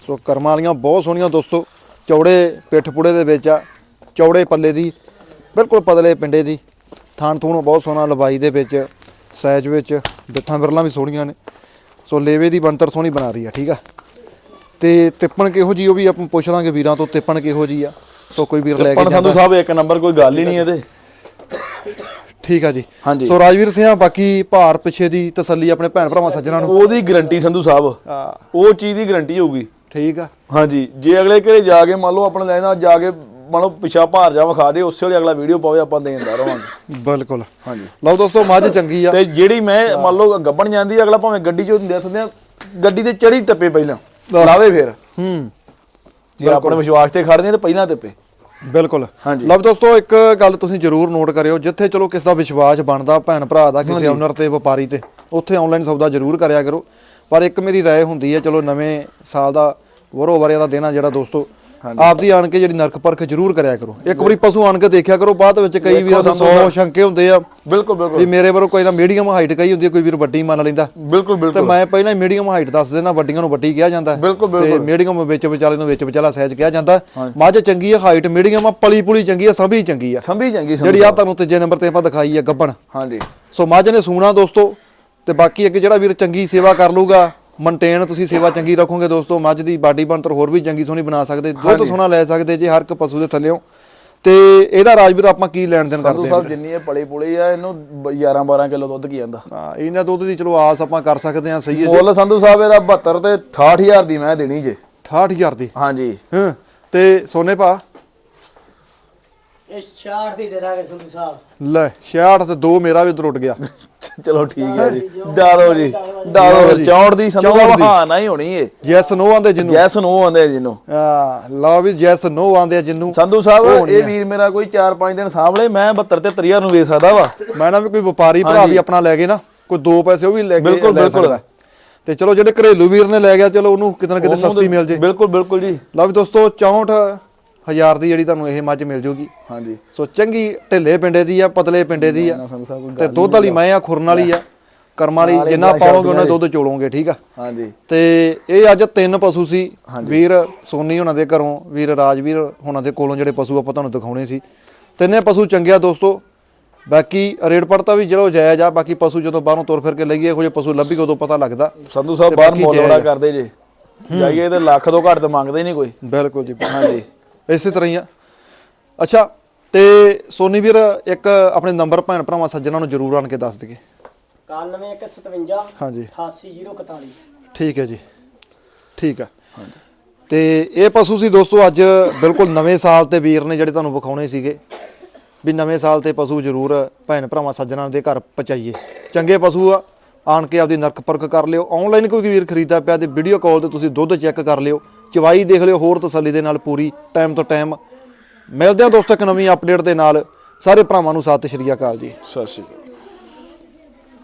ਸੋ ਕਰਮਾਂ ਵਾਲੀਆਂ ਬਹੁਤ ਸੋਹਣੀਆਂ ਦੋਸਤੋ ਚੌੜੇ ਪਿੱਠ ਪੁੜੇ ਦੇ ਵਿੱਚ ਆ ਚੌੜੇ ਪੱਲੇ ਦੀ ਬਿਲਕੁਲ ਪਤਲੇ ਪਿੰਡੇ ਦੀ। ਥਾਣ ਥੂਣ ਬਹੁਤ ਸੋਹਣਾ ਲੰਬਾਈ ਦੇ ਵਿੱਚ ਸਾਈਜ਼ ਵਿੱਚ ਬਿੱਥਾਂ ਬਿਰਲਾਂ ਵੀ ਸੋਹਣੀਆਂ ਨੇ। ਸੋ ਲੇਵੇ ਦੀ ਬਣਤਰ ਸੋਹਣੀ ਬਣਾ ਰਹੀ ਆ ਠੀਕ ਆ? ਤੇ ਤਿੱਪਣ ਕਿਹੋ ਜੀ ਉਹ ਵੀ ਆਪਾਂ ਪੁੱਛ ਲਾਂਗੇ ਵੀਰਾਂ ਤੋਂ ਤਿੱਪਣ ਕਿਹੋ ਜੀ ਆ? ਸੋ ਕੋਈ ਵੀਰ ਲੈ ਕੇ ਪਰ ਸੰਧੂ ਜਾਂਦਾ। ਸਾਹਿਬ ਇੱਕ ਨੰਬਰ ਕੋਈ ਗੱਲ ਹੀ ਨਹੀਂ ਇਹਦੇ। ਠੀਕ ਆ ਜੀ। ਸੋ ਰਾਜਵੀਰ ਸਿੰਘ ਬਾਕੀ ਭਾਰ ਪਿੱਛੇ ਦੀ ਤਸੱਲੀ ਆਪਣੇ ਭੈਣ ਭਰਾਵਾਂ ਸੱਜਣਾ ਨੂੰ। ਉਹਦੀ ਗਰੰਟੀ ਸੰਧੂ ਸਾਹਿਬ। ਉਹ ਚੀਜ਼ ਦੀ ਗਰੰਟੀ ਹੋਊਗੀ। ਠੀਕ ਆ। ਹਾਂਜੀ। ਜੇ ਅਗਲੇ ਘਰੇ ਜਾ ਕੇ ਮੰਨ ਲਓ ਆਪਣੇ ਲੈਣਾ ਜਾ ਕੇ ਮੰਨ ਲਓ ਪਿਛਾ ਭਾਰ ਜਾ ਵਿਖਾ ਦੇ ਉਸੇ ਵੇਲੇ ਅਗਲਾ ਵੀਡੀਓ ਪਾਵੇ ਆਪਾਂ ਦੇਣਦਾ ਰਵਾਂਗੇ ਬਿਲਕੁਲ ਹਾਂਜੀ ਲਓ ਦੋਸਤੋ ਮੱਝ ਚੰਗੀ ਆ ਤੇ ਜਿਹੜੀ ਮੈਂ ਮੰਨ ਲਓ ਗੱਬਣ ਜਾਂਦੀ ਅਗਲਾ ਭਾਵੇਂ ਗੱਡੀ ਚੋਂ ਦੇਖਦੇ ਆ ਗੱਡੀ ਤੇ ਚੜੀ ਟੱਪੇ ਪਹਿਲਾਂ ਲਾਵੇ ਫਿਰ ਹੂੰ ਜੇ ਆਪਣੇ ਵਿਸ਼ਵਾਸ ਤੇ ਖੜਦੇ ਨੇ ਤਾਂ ਪਹਿਲਾਂ ਟੱਪੇ ਬਿਲਕੁਲ ਹਾਂਜੀ। ਲਓ ਵੀ ਦੋਸਤੋ ਇੱਕ ਗੱਲ ਤੁਸੀਂ ਜ਼ਰੂਰ ਨੋਟ ਕਰਿਓ ਜਿੱਥੇ ਚਲੋ ਕਿਸ ਦਾ ਵਿਸ਼ਵਾਸ ਬਣਦਾ ਭੈਣ ਭਰਾ ਦਾ ਕਿਸੇ ਓਨਰ ਤੇ ਵਪਾਰੀ ਤੇ ਉੱਥੇ ਆਨਲਾਈਨ ਸੌਦਾ ਜ਼ਰੂਰ ਕਰਿਆ ਕਰੋ ਪਰ ਇੱਕ ਮੇਰੀ رائے ਹੁੰਦੀ ਹੈ ਚਲੋ ਨਵੇਂ ਸਾਲ ਦਾ ਵਰੋ ਵਰਿਆਂ ਦਾ ਦੇਣਾ ਜਿਹੜਾ ਦੋਸਤੋ ਆਪਦੀ ਆਣ ਕੇ ਜਿਹੜੀ ਨਰਕ ਪਰਖ ਜ਼ਰੂਰ ਕਰਿਆ ਕਰੋ। ਇੱਕ ਵਾਰੀ ਪਸ਼ੂ ਆਣ ਕੇ ਦੇਖਿਆ ਕਰੋ ਬਾਅਦ ਵਿੱਚ ਕਈ ਵੀਰਾਂ ਦੇ 100 ਸ਼ੰਕੇ ਹੁੰਦੇ ਆ। ਬਿਲਕੁਲ ਵੀ ਬਿਲਕੁਲ ਮੇਰੇ ਵੱਲੋਂ ਕੋਈ ਨਾ ਮੀਡੀਅਮ ਹਾਈਟ ਕਈ ਹੁੰਦੀ ਹੈ ਕੋਈ ਵੀਰ ਵੱਡੀ ਮੰਨ ਲੈਂਦਾ। ਬਿਲਕੁਲ ਤੇ ਬਿਲਕੁਲ। ਮੈਂ ਪਹਿਲਾਂ ਹੀ ਮੀਡੀਅਮ ਹਾਈਟ ਦੱਸ ਦੇਣਾ ਵੱਡੀਆਂ ਨੂੰ ਵੱਡੀ ਕਿਹਾ ਜਾਂਦਾ। ਤੇ। ਮੀਡੀਅਮ ਵਿੱਚ ਵਿਚਾਲੇ ਨੂੰ ਵਿੱਚ ਵਿਚਾਲਾ ਸਾਈਜ਼ ਕਿਹਾ ਜਾਂਦਾ। ਮੱਝ ਚੰਗੀ ਹੈ ਹਾਈਟ ਮੀਡੀਅਮ ਆ ਪਲੀ ਪੁਲੀ ਚੰਗੀ ਆ ਸਭੀ ਚੰਗੀ ਆ। ਸੰਭੀ ਚੰਗੀ ਸੰਭੀ ਜਿਹੜੀ ਆ ਤੁਹਾਨੂੰ ਤੀਜੇ ਨੰਬਰ ਤੇ ਆਪਾਂ ਦਿਖਾਈ ਆ ਗੱਬਣ। ਹਾਂਜੀ। ਸੋ ਮੱਝ ਨੇ ਸੂਣਾ ਦੋਸਤੋ ਤੇ ਬਾਕੀ ਇੱਕ ਜਿਹੜਾ ਵੀਰ ਚੰਗੀ ਸੇਵਾ ਕਰ ਲੂਗਾ ਮੇਨਟੇਨ ਤੁਸੀਂ ਸੇਵਾ ਚੰਗੀ ਰੱਖੋਗੇ ਦੋਸਤੋ ਮੱਝ ਦੀ ਬਾਡੀ ਬਣਤਰ ਹੋਰ ਵੀ ਚੰਗੀ ਸੋਹਣੀ ਬਣਾ ਸਕਦੇ ਦੁੱਧ ਸੋਹਣਾ ਲੈ ਸਕਦੇ ਜੇ ਹਰ ਇੱਕ ਪਸ਼ੂ ਦੇ ਥੱਲੇੋਂ। ਤੇ ਇਹਦਾ ਰਾਜਵੀਰ ਆਪਾਂ ਕੀ ਲੈਣ ਦੇਣ ਕਰਦੇ ਸਾਹਿਬ ਜਿੰਨੀ ਇਹ ਪਲੇ ਪੁਲੇ ਆ ਇਹਨੂੰ 11 12 ਕਿਲੋ ਦੁੱਧ ਕੀ ਜਾਂਦਾ ਹਾਂ ਇਹਨਾਂ ਦੁੱਧ ਦੀ ਚਲੋ ਆਸ ਆਪਾਂ ਕਰ ਸਕਦੇ ਹਾਂ ਸਹੀ ਹੈ ਮੁੱਲ ਸੰਧੂ ਸਾਹਿਬ ਇਹਦਾ 72 ਤੇ 68000 ਦੀ ਮੈਂ ਦੇਣੀ ਜੇ। 68000 ਦੀ? ਹਾਂਜੀ। ਹਾਂ ਤੇ ਸੋਨੇ ਭਾ? ਇਹ 66 ਦੀ ਦੇ ਦਾਂਗੇ ਸੰਧੂ ਸਾਹਿਬ। ਲੈ 66 ਤੇ ਦੋ ਮੇਰਾ ਵੀ ਉੱਡ ਗਿਆ। ਚਲੋ ਠੀਕ ਹੈ ਜੀ। ਡਾਲੋ ਜੀ ਡਾਲੋ 64 ਦੀ ਸੰਧੂ 64 ਸਾਹਿਬ ਦੀ। ਹਾਂ ਨਹੀਂ ਹੋਣੀ ਏ। ਯੈਸ ਨੋ ਆਂਦੇ ਜਿਹਨੂੰ ਜੈਸ ਨੂੰ ਆਂਦੇ ਜਿਹਨੂੰ ਆ ਲਓ ਵੀ ਯੈਸ ਨੋ ਆਂਦੇ ਆ ਜਿਹਨੂੰ ਸੰਧੂ ਸਾਹਿਬ ਇਹ ਵੀਰ ਮੇਰਾ ਕੋਈ 4-5 ਦਿਨ ਸਾਂਭ ਲੈ ਮੈਂ 72 ਤੇ 30000 ਨੂੰ ਵੇਚ ਸਕਦਾ ਵਾ। ਮੈਂ ਨਾ ਵੀ ਕੋਈ ਵਪਾਰੀ ਭਰਾ ਵੀ ਆਪਣਾ ਲੈ ਗਏ ਨਾ ਕੋਈ ਦੋ ਪੈਸੇ ਉਹ ਵੀ ਲੈ ਕੇ ਬਿਲਕੁਲ, ਲੈ ਬਿਲਕੁਲ। ਸਕਦਾ। ਤੇ ਚਲੋ ਜਿਹੜੇ ਘਰੇਲੂ ਵੀਰ ਨੇ ਲੈ ਗਿਆ ਚਲੋ ਉਹਨੂੰ ਕਿਤੇ ਨਾ ਕਿਤੇ ਸਸਤੀ ਮਿਲ ਜੇ। ਬਿਲਕੁਲ ਬਿਲਕੁਲ ਜੀ। ਲਓ ਵੀ ਦੋਸਤੋ 64000 ਦੀ ਜਿਹੜੀ ਤੁਹਾਨੂੰ ਇਹ ਮੱਝ ਮਿਲ ਜੂਗੀ। ਹਾਂਜੀ। ਸੋ ਚੰਗੀ ਢਿੱਲੇ ਪਿੰਡੇ ਦੀ ਆ ਪਤਲੇ ਪਿੰਡੇ ਦੀ ਆ। ਤੇ ਦੁੱਧ ਵਾਲੀ ਮੈਂ ਆ ਖੁਰਨ ਵਾਲੀ ਆ। ਕਰਮਾਂ ਵਾਲੀ ਜਿੰਨਾ ਪਾਲੋਗੇ ਉਹਨਾਂ ਦੁੱਧ ਚੋਲੋਗੇ ਠੀਕ ਆ? ਹਾਂਜੀ। ਤੇ ਇਹ ਅੱਜ ਤਿੰਨ ਪਸ਼ੂ ਸੀ। ਵੀਰ ਸੋਨੀ ਉਹਨਾਂ ਦੇ ਘਰੋਂ ਵੀਰ ਰਾਜਵੀਰ ਉਹਨਾਂ ਦੇ ਕੋਲੋਂ ਜਿਹੜੇ ਪਸ਼ੂ ਆਪਾਂ ਤੁਹਾਨੂੰ ਦਿਖਾਉਣੇ ਸੀ। ਤਿੰਨੇ ਪਸ਼ੂ ਚੰਗੇ ਆ ਦੋਸਤੋ। ਬਾਕੀ ਰੇਟ ਪੜਤਾ ਵੀ ਜਿਹੜਾ ਜਾਇਜ਼ ਆ ਬਾਕੀ ਪਸ਼ੂ ਜਦੋਂ ਬਾਹਰੋਂ ਤੁਰ ਫਿਰ ਕੇ ਲਈਏ ਇਹੋ ਜਿਹੇ ਪਸ਼ੂ ਲੱਭੀ ਉਦੋਂ ਪਤਾ ਲੱਗਦਾ। ਸੰਧੂ ਸਾਹਿਬ ਬਾਹਰ ਮੁੱਲ ਬੜਾ। ਕਰਦੇ ਜੇ। ਜਾਈਏ ਤੇ ਲੱਖ ਤੋਂ ਘੱਟ ਤੇ ਮੰਗਦੇ ਨਹੀਂ ਕੋਈ। ਬਿਲਕੁਲ ਜੀ ਹਾਂਜੀ। ਇਸੇ ਤਰ੍ਹਾਂ ਹੀ ਆ। ਅੱਛਾ ਤੇ ਸੋਨੀ ਵੀਰ ਇੱਕ ਆਪਣੇ ਨੰਬਰ ਭੈਣ ਭਰਾਵਾਂ ਸੱਜਣਾ ਨੂੰ ਜ਼ਰੂਰ ਆਣ ਕੇ ਦੱਸ ਦਈਏ। 9157 ਹਾਂਜੀ। 88041 ਠੀਕ ਹੈ ਜੀ। ਠੀਕ ਆ। ਤੇ ਇਹ ਪਸ਼ੂ ਸੀ ਦੋਸਤੋ ਅੱਜ ਬਿਲਕੁਲ ਨਵੇਂ ਸਾਲ ਤੇ ਵੀਰ ਨੇ ਜਿਹੜੇ ਤੁਹਾਨੂੰ ਵਿਖਾਉਣੇ ਸੀਗੇ। ਵੀ ਨਵੇਂ ਸਾਲ ਤੇ ਪਸ਼ੂ ਜ਼ਰੂਰ ਭੈਣ ਭਰਾਵਾਂ ਸੱਜਣਾਂ ਦੇ ਘਰ ਪਹੁੰਚਾਈਏ। ਚੰਗੇ ਪਸ਼ੂ ਆ ਆਣ ਕੇ ਆਪਦੀ ਨਰਕ ਪਰਖ ਕਰ ਲਿਓ। ਆਨਲਾਈਨ ਕੋਈ ਵੀਰ ਖਰੀਦਾ ਪਿਆ ਤੇ ਵੀਡੀਓ ਕਾਲ ਤੇ ਤੁਸੀਂ ਦੁੱਧ ਚੈੱਕ ਕਰ ਲਿਓ। ਚਵਾਈ ਦੇਖ ਲਿਓ, ਹੋਰ ਤਸੱਲੀ ਦੇ ਨਾਲ ਪੂਰੀ ਟਾਈਮ ਤੋਂ ਟਾਈਮ ਮਿਲਦੇ ਆ ਦੋਸਤੋ ਇੱਕ ਨਵੀਂ ਅਪਡੇਟ ਦੇ ਨਾਲ। ਸਾਰੇ ਭਰਾਵਾਂ ਨੂੰ ਸਤਿ ਸ਼੍ਰੀ ਅਕਾਲ ਜੀ। ਸਤਿ ਸ਼੍ਰੀ ਅਕਾਲ।